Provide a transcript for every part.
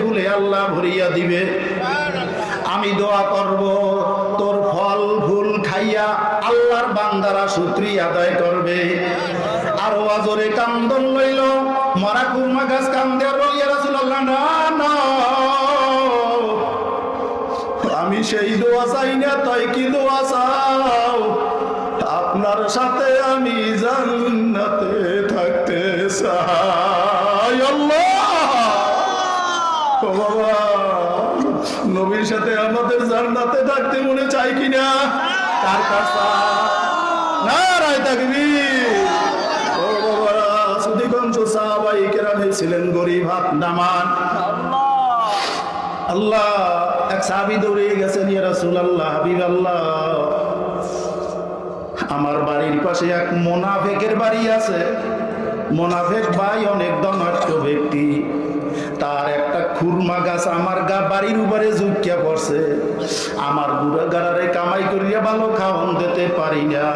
ফুলে আল্লাহ ভরিয়া দিবে। আমি দোয়া করব, তোর ফল ফুল খাইয়া আল্লাহর বান্দারা সূত্রি আদায় করবে। আরও আজরে কান্দন লইল, মরা কুরমা গাছ কান্দে আমি সেই দোয়া চাই না, তাই কি দোয়া চাও? আপনার সাথে আমি জান্নাতে থাকতে চাই, আল্লাহ। নবীর সাথে আমাদের জান্নাতে থাকতে মনে চাই কিনা? কার কাছে না রায় থাকবি ছিলেন হাত নামান আল্লাহ, এক হাবিব আল্লাহ, আমার বাড়ির পাশে এক মোনাফেকের বাড়ি আছে। মোনাফেক ভাই অনেক ধনাঢ্য ব্যক্তি। তার একটা খুরমা গাছ আমার গা বাড়ির উপরে ঝুঁকিয়া পড়ছে। আমার বুড়া গাড়ারে কামাই করিয়া ভালো খাওয়ন দিতে পারি না।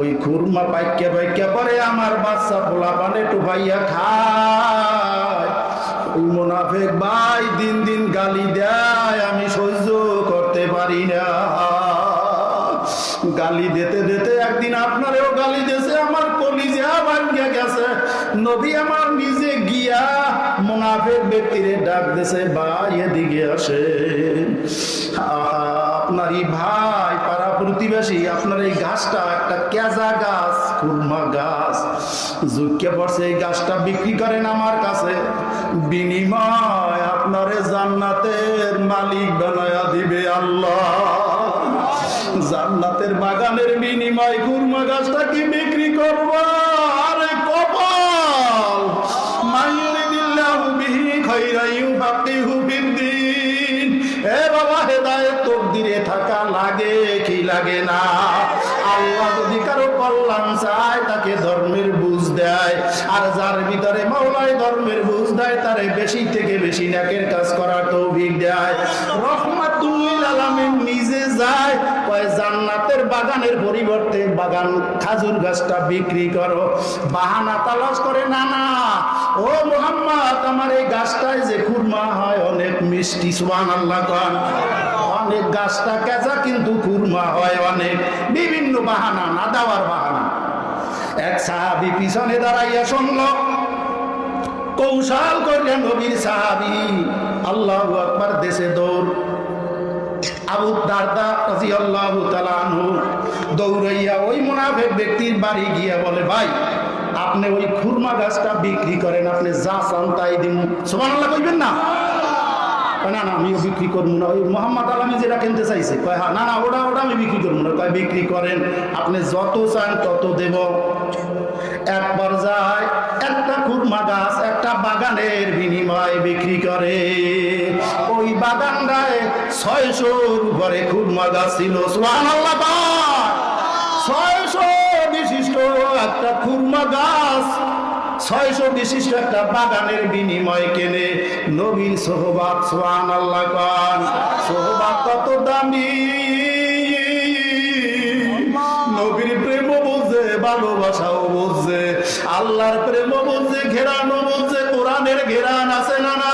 ওই খুরমা পাইকা পাইকা পরে আমার বাচ্চা পোলা পানে টুপাইয়া খায়। ওই মোনাফেক ভাই দিন দিন গালি দেয়, আমি সহ্য করতে পারি না। গালি দিতে দিতে একদিন আপনারেও গালি দিয়েছে, আমার কলিজা ভাঙ্গিয়া গেছে। নবী আমার নিজে মুনাফেক ব্যক্তিরে ডাক দিছে ভাই এদিকে আসে। আহা আপনারই ভাই পাড়া প্রতিবেশী, আপনার এই গাছটা একটা কেজা গাছ কুরমা গাছ। ঝুঁকে পড়ছে এই গাছটা বিক্রি করেন আমার কাছে। বিনিময় আপনারে জান্নাতের মালিক বানায়া দিবে আল্লাহ। জান্নাতের বাগানের বিনিময় কুরমা গাছটা কি বিক্রি করব? থাকা লাগে কি লাগে না? আল্লাহ যদি কারও কল্যাণ চায়, তাকে ধর্মের বুঝ দেয়। আর যার ভিতরে মাওলায় ধর্মের বুঝ দেয়, তারে বেশি থেকে বেশি নাকের কাজ করার তৌফিক দেয়। রহমাতুল আলামিন নিজে যায় কয়, জান্নাতের বাগানের পরিবর্তে বাগান খাজুর গাছটা বিক্রি করো। বাহানা তালাশ করে না না ও মোহাম্মদ, আমার এই গাছটায় যে খুরমা হয়, অনেক মিষ্টি সুবান আল্লাহ কন। অনেক গাছটা কেঁচা, কিন্তু খুরমা হয় অনেক। বিভিন্ন বাহানা, না দেওয়ার বাহানা। এক সাহাবি পিছনে দাঁড়াইয়া শুনল। কৌশল করলেন নবীর সাহাবি। আল্লাহ আকবার দেশে দৌড়। আবু দারদা রাদিয়াল্লাহু তাআলা আনহু দৌড়াইয়া ওই মুনাফিক ব্যক্তির বাড়ি গিয়া বলে ভাই আপনি ওই খুরমা গাছটা বিক্রি করেন আপনি যা চান তাই দিন। সুবহানাল্লাহ কইবেন না? না না আমিও বিক্রি করব না। ওই মোহাম্মদ আলমী যেটা কিনতে চাইছে কয় হ্যাঁ না না ওটা ওটা আমি বিক্রি করব না। কয় বিক্রি করেন আপনি যত চান তত দেব। এক পর্যায়ে একটা খুরমা গাছ একটা বাগানের বিনিময়ে বিক্রি করে। ওই বাগানটায় ছয়শোর উপরে খুরমা গাছ ছিল। ছয়শো বিশিষ্ট একটা খুরমা গাছ, ছয়শো বিশিষ্ট একটা বাগানের বিনিময় কেনে নবীর সোহবাত সোহান আল্লাহ খান সোহবাত কত দামি। নবীর প্রেম বুঝে, ভালোবাসাও বুঝে, আল্লাহর প্রেম বুঝে, ঘেরানো বুঝে, কোরআনের ঘেরান আছে না নাই?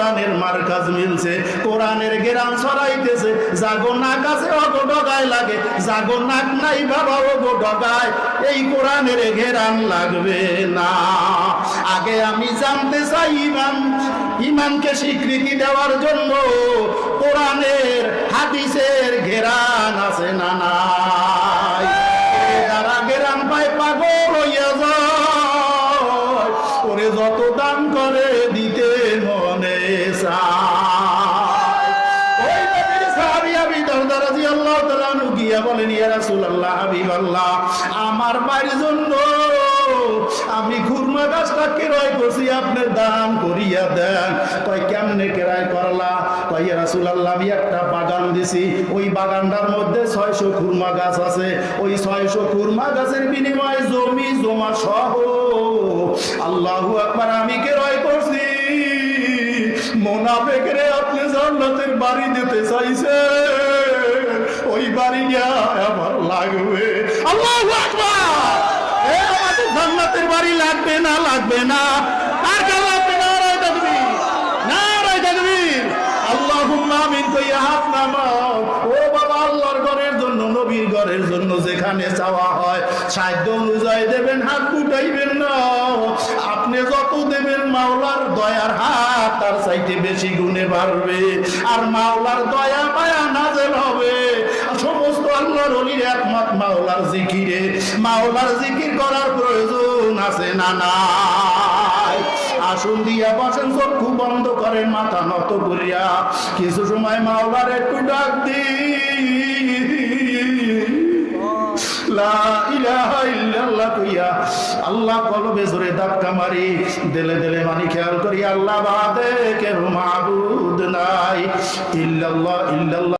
কোরআনের মার্কাজ মিলছে, কোরআনের গেরাম ছড়াইতেছে। জাগো নাক আছে অগো ডগায় লাগে। জাগো নাক নাই বাবা অগো ডগায়। এই কোরআনের ঘেরান লাগবে না। আগে আমি জানতে চাই ইমান। ইমানকে স্বীকৃতি দেওয়ার জন্য কোরআনের হাদিসের ঘেরান আছে না নাই? যারা গেরান পায়, পাগল হইয়া যায়। ওরে যত দান করে, দিতে গিয়া বলেন আমার বাড়ির জন্য আমি খুরমা গাছটা করছি আপনি দান করিয়া দেন। কয়, কেমনে করলা? কয় রাসূলুল্লাহ, আমি একটা বাগান দিছি, ওই বাগানটার মধ্যে ছয়শো খুরমা গাছ আছে। ওই ছয়শো খুরমা গাছের বিনিময়ে জমি, জমা সহ আল্লাহু আকবার আমি কেরাই করছি। মোনাফেকরে আপনি জান্নাতের বাড়ি দিতে চাইছে ওই বাড়ি আমার লাগবে। আল্লাহু আমাদের জান্নাতের বাড়ি লাগবে না আর লাগবে না। নারায় তাকবীর নারায় তাকবীর। আল্লাহুম্মা আমিন হাত ও বাবা, আল্লাহর ঘরের জন্য, নবীর ঘরের জন্য যেখানে চাওয়া হয়, সাধ্য অনুযায়ী দেবেন, হাত উঠাইবেন না। আপনি যত দেবেন, মাওলার দয়ার হাত তার চাইতে বেশি গুণে বাড়বে। আর মাওলার দয়া, মায়া নাজেল হবে। আল্লাহর অলির একমত, মাওলার জিকিরে। মাওলার জিকির করার প্রয়োজন আছে না দিয়া বসেন, চক্ষু বন্ধ করেন, মাথা নত করিয়া। কিছু সময় মাওলার একটু ডাক দি আল্লাহ কলবে জোরে ধাক্কা মারি। দেলে দেলে মানি খেয়াল করি, আল্লাহ বাদে কেউ মাবুদ নাই। ইল্লাল্লাহ ইল্লাল্লাহ।